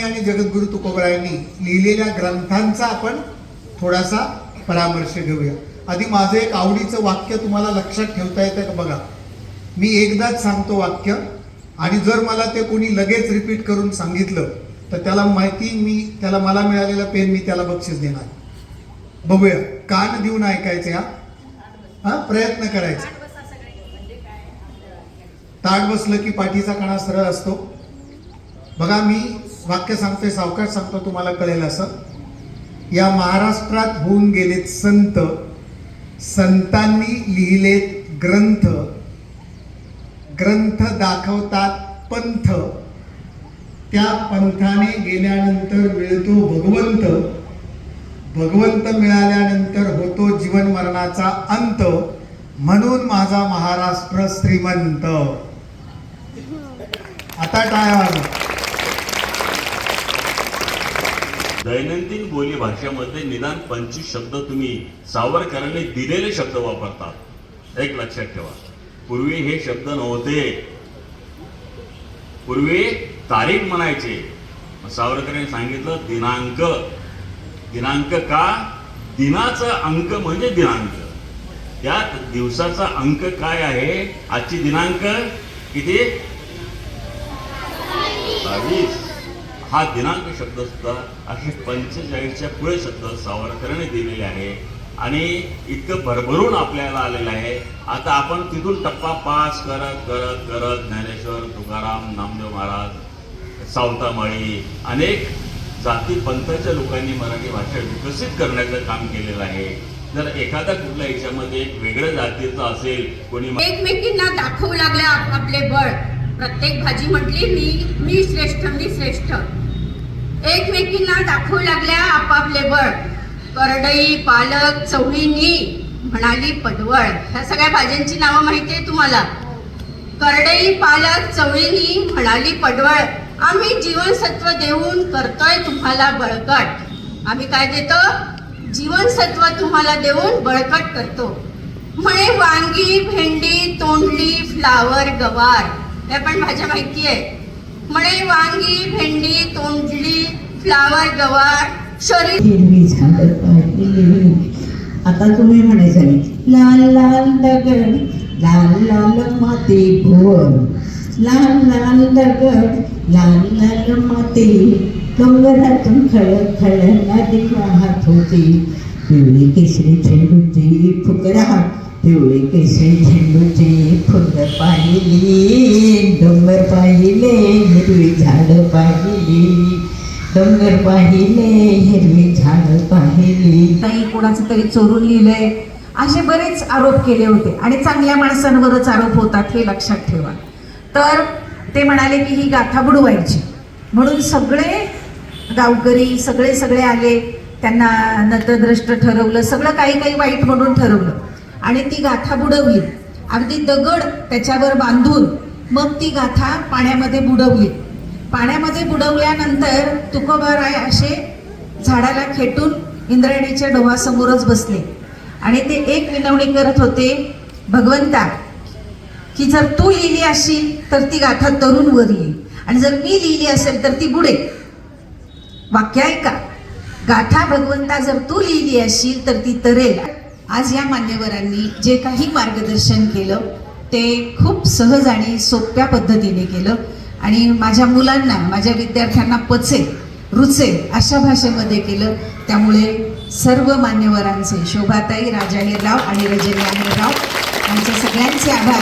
आणि जगद्गुरु तुकोबरायांनी लिहिलेल्या ग्रंथांचा आपण थोडासा परामर्श घेऊया. आधी माझं एक आवडीचं वाक्य तुम्हाला लक्षात ठेवता येतं का बघा. मी एकदाच सांगतो वाक्य आणि जर मला ते कोणी लगेच रिपीट करून सांगितलं तर त्याला माहिती मी त्याला मला मिळालेला पेन मी त्याला बक्षीस देणार. बघूया कान देऊन ऐकायचे हा हा प्रयत्न करायचा. ताट बसलं की पाठीचा कणा सरळ असतो. बघा मी वाक्य सांगतोय सावकाश सांगतो तुम्हाला कळेल असं. या महाराष्ट्रात होऊन गेलेत संत. संतांनी लिहिलेत ग्रंथ. ग्रंथ दाखवतात पंथ. त्या पंथाने गेल्यानंतर मिळतो भगवंत. भगवंत मिळाल्यानंतर होतो जीवन मरणाचा अंत. म्हणून माझा महाराष्ट्र श्रीमंत. आता टाळ्या दैनंदिन बोली भाषेमध्ये निदान पंचवीस शब्द तुम्ही सावरकरांनी दिलेले शब्द वापरतात. एक लक्षात ठेवा. पूर्वी हे शब्द नव्हते. पूर्वी तारीख म्हणायचे. सावरकरांनी सांगितलं दिनांक. दिनांक का? दिनाचा अंक म्हणजे दिनांक. त्यात दिवसाचा अंक काय आहे? आजची दिनांक किती? बावीस. हा दिनांक शब्द सुद्धा असे पंचेचाळीसच्या पुढे शब्द सावरकरांनी दिलेले आहे. आणि इतकं भरभरून आपल्याला आलेलं आहे. आता आपण तिथून टप्पा पास करत करत करत ज्ञानेश्वर तुकाराम नामदेव महाराज सावतामाळी अनेक जाती पंथाच्या लोकांनी मराठी भाषा विकसित करण्याचं काम केलेलं आहे. जर एखादा कुठल्या याच्यामध्ये एक वेगळ्या जातीचं असेल कोणी एकमेकींना दाखवू लागले आपले बळ. प्रत्येक भाजी म्हटली मी मी श्रेष्ठ मी श्रेष्ठ. एकमेकींना दाखवू लागल्या आपापले बळ. करडई पालक चवळीनी म्हणाली पडवळ. ह्या सगळ्या भाज्यांची नावं माहिती आहे तुम्हाला? करडई पालक चवळीनी म्हणाली पडवळ. आम्ही जीवनसत्व देऊन करतोय तुम्हाला बळकट. आम्ही काय देतो? जीवनसत्व तुम्हाला देऊन बळकट करतो. म्हणे वांगी भेंडी तोंडली फ्लावर गवार. हे पण माझ्या माहिती आहे. म्हणे वांगी भेंडी तोंडली फ्लावर गवार शरीर. हिरवी आता तुम्ही म्हणायचं लाल लाल दगड लाल लाल माती भुवन. लाल लाल दगड लाल लाल माती डोंगरातून खळ खळ नदी वाहत होती. पिवळी केसरी झेंडूची फुकरा पिवळी केसरी झेंडूचे फुलं पाहिली डोंगर पाहिले हिरवी झाडं पाहिली. डोंगर पाहिले हिरवी झाडं पाहिली. ताई कोणाचं तरी चोरून लिहिलंय. असे बरेच आरोप केले होते आणि चांगल्या माणसांवरच आरोप होतात हे लक्षात ठेवा. तर ते म्हणाले की ही गाथा बुडवायची. म्हणून सगळे गावकरी सगळे सगळे आले. त्यांना नतद्रष्ट ठरवलं सगळं काही काही वाईट म्हणून ठरवलं. आणि ती गाथा बुडवली. अगदी दगड त्याच्यावर बांधून मग ती गाथा पाण्यामध्ये बुडवली. पाण्यामध्ये बुडवल्यानंतर तुकोबाराय असे झाडाला खेटून इंद्रायणीच्या डोहासमोरच बसले. आणि ते एक विनवणी करत होते भगवंता की जर तू लिहिली असशील तर ती गाथा तरुण वर येईल. आणि जर मी लिहिली असेल तर ती बुडेल वाक्य ऐका. गाथा भगवंता जर तू लिहिली असेल तर ती तरेल. आज या मान्यवरांनी जे काही मार्गदर्शन केलं ते खूप सहज आणि सोप्या पद्धतीने केलं. आणि माझ्या मुलांना माझ्या विद्यार्थ्यांना पचेल रुचेल अशा भाषेमध्ये केलं. त्यामुळे सर्व मान्यवरांचे शोभाताई राजा हिरराव आणि रजनी अहिरराव यांचे सगळ्यांचे आभार.